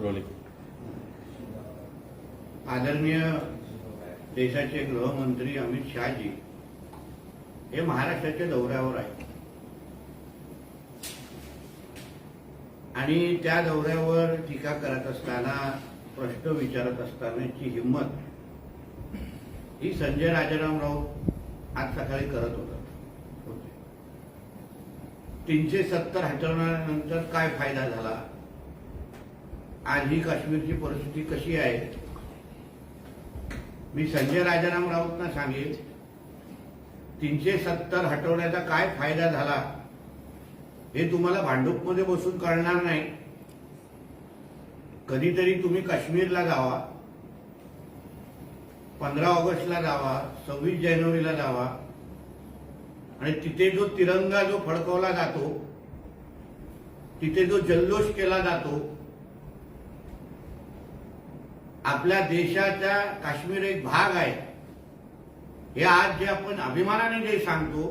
पत्रवली आदरणीय देशाचे गृहमंत्री अमित शहाजी हे महाराष्ट्राच्या दौऱ्यावर आहेत. आणि त्या दौऱ्यावर टीका करत असताना प्रश्न विचारत असतानाची हिंमत ही संजय राजाराम राऊत आज सकाळी करत होता. होते. तीनशे सत्तर हटवल्यानंतर काय फायदा झाला? आज ही काश्मीरची परिस्थिती कशी आहे? मी संजय राजाराम राऊतना सांगेन तीनशे सत्तर हटवण्याचा काय फायदा झाला हे तुम्हाला भांडूपमध्ये बसून कळणार नाही. कधीतरी तुम्ही काश्मीरला जावा पंधरा ऑगस्टला जावा सव्वीस जानेवारीला जावा आणि तिथे जो तिरंगा जो फडकवला जातो तिथे जो जल्लोष केला जातो आपल्या देशाचा काश्मीर एक भाग आहे. हे आज जे आपण अभिमानाने जे सांगतो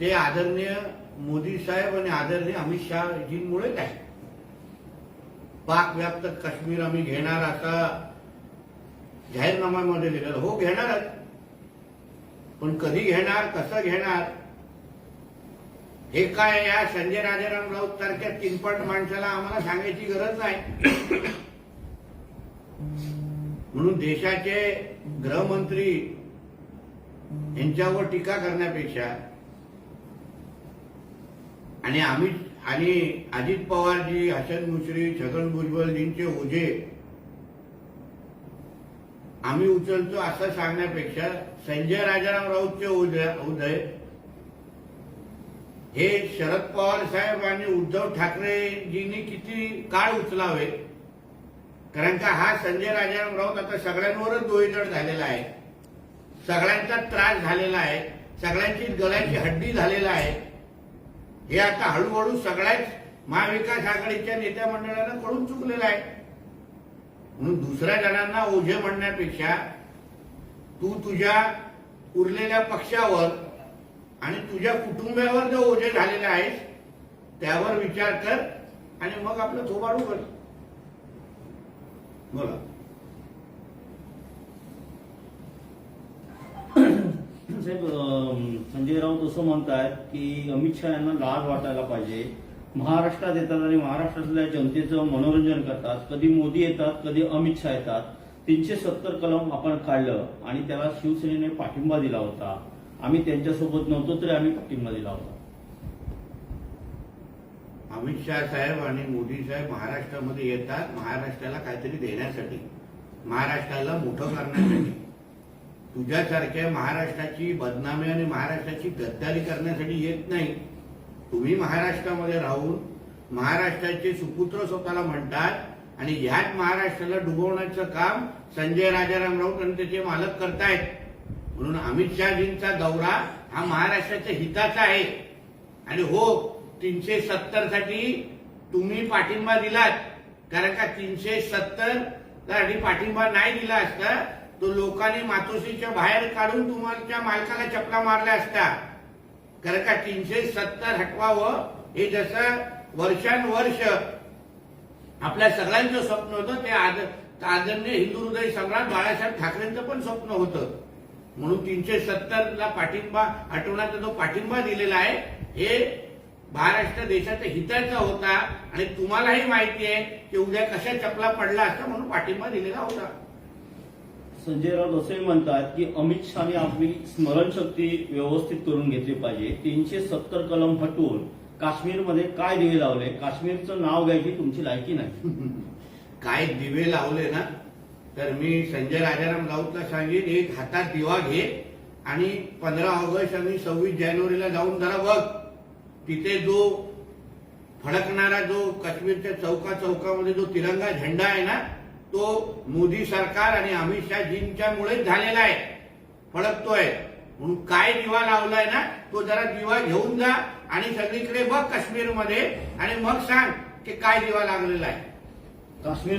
ते आदरणीय मोदी साहेब आणि आदरणीय अमित शहाजींमुळेच आहे. पाक व्याप्त काश्मीर आम्ही घेणार असा जाहीरनाम्यामध्ये लिहिलं हो घेणारच. पण कधी घेणार कसं घेणार हे काय या संजय राजाराम राऊत सारख्या तिनपट माणसाला आम्हाला सांगायची गरज नाही. म्हणून देशाचे गृहमंत्री यांच्यावर टीका करण्यापेक्षा आणि अमित आणि अजित पवारजी हसन मुश्री छगन भुजबलजींचे ओझे आम्ही उचलतो असं सांगण्यापेक्षा संजय राजाराम राऊतचे उदय हे शरद पवार साहेब आणि उद्धव ठाकरेजींनी किती काळ उचलावे? कारण का हा संजय राजाराम राऊत आता सगळ्यांवरच डोईजड झालेला आहे. सगळ्यांचा त्रास झालेला आहे. सगळ्यांची गळ्याची हड्डी झालेला आहे. हे आता हळूहळू सगळ्याच महाविकास आघाडीच्या नेत्या मंडळानं कळून चुकलेलं आहे. म्हणून दुसऱ्या जणांना ओझे म्हणण्यापेक्षा तू तुझ्या उरलेल्या पक्षावर आणि तुझ्या कुटुंबावर जो ओझे झालेले आहेस त्यावर विचार कर आणि मग आपलं थोबाडू कर. बोला. साहेब संजय राऊत असं म्हणतायत की अमित शहा यांना लाज वाटायला पाहिजे. महाराष्ट्रात येतात आणि महाराष्ट्रातल्या जनतेचं मनोरंजन करतात. कधी मोदी येतात कधी अमित शहा येतात. तीनशे सत्तर कलम आपण काढलं आणि त्याला शिवसेनेने पाठिंबा दिला होता. आम्ही त्यांच्यासोबत नव्हतो तरी आम्ही पाठिंबा दिला होता अमित शाह साहेब आणि मोदी साहेब महाराष्ट्रामध्ये येतात. महाराष्ट्राला काहीतरी देण्यासाठी. महाराष्ट्राला मोठं करण्यासाठी. तुझ्यासारख्या महाराष्ट्राची बदनामी आणि महाराष्ट्राची गद्दारी करण्यासाठी येत नाही. तुम्ही महाराष्ट्रामध्ये राहून महाराष्ट्राचे सुपुत्र स्वतःला म्हणतात आणि ह्याच महाराष्ट्राला डुबवण्याचं काम संजय राजाराम राऊत आणि त्याचे मालक करतायत. म्हणून अमित शहाजींचा दौरा हा महाराष्ट्राच्या हिताचा आहे. आणि हो तीनशे सत्तरसाठी तुम्ही पाठिंबा दिलात. कारण का तीनशे सत्तरसाठी पाठिंबा नाही दिला असता तो लोकांनी मातोश्रीच्या बाहेर काढून तुमच्या मालकाला चपला मारल्या असता. कारण का तीनशे सत्तर हटवावं हे जसं वर्षानुवर्ष आपल्या सगळ्यांचं स्वप्न होतं ते आद आदरणीय हिंदू हृदय सम्राट बाळासाहेब ठाकरेंचं पण स्वप्न होतं. म्हणून तीनशे सत्तर ला पाठिंबा हटवण्याचा जो पाठिंबा दिलेला आहे हे महाराष्ट्र देशाच्या हिताचा होता. आणि तुम्हालाही माहिती आहे की उद्या कशा चपला पडला असता म्हणून पाठिंबा दिलेला होता. संजय राऊत असंही म्हणतात की अमित शहाने आपली स्मरणशक्ती व्यवस्थित करून घेतली पाहिजे. तीनशे सत्तर कलम हटवून काश्मीरमध्ये काय दिवे लावले? काश्मीरचं नाव घ्यायची तुमची लायकी नाही. काय दिवे लावले ना? तर मी संजय राजाराम राऊतला सांगेन एक हातात दिवा घे आणि पंधरा ऑगस्ट आणि सव्वीस जानेवारीला जाऊन जरा बघ. तिथे जो फडकणारा जो काश्मीरच्या चौका चौकामध्ये जो तिरंगा झेंडा आहे ना तो मोदी सरकार आणि अमित शहाजींच्या मुळेच झालेला आहे. फडकतोय. म्हणून काय दिवा लावलाय ना तो जरा दिवा घेऊन जा आणि सगळीकडे बघ काश्मीरमध्ये आणि मग सांग की काय दिवा लागलेला आहे. काश्मीर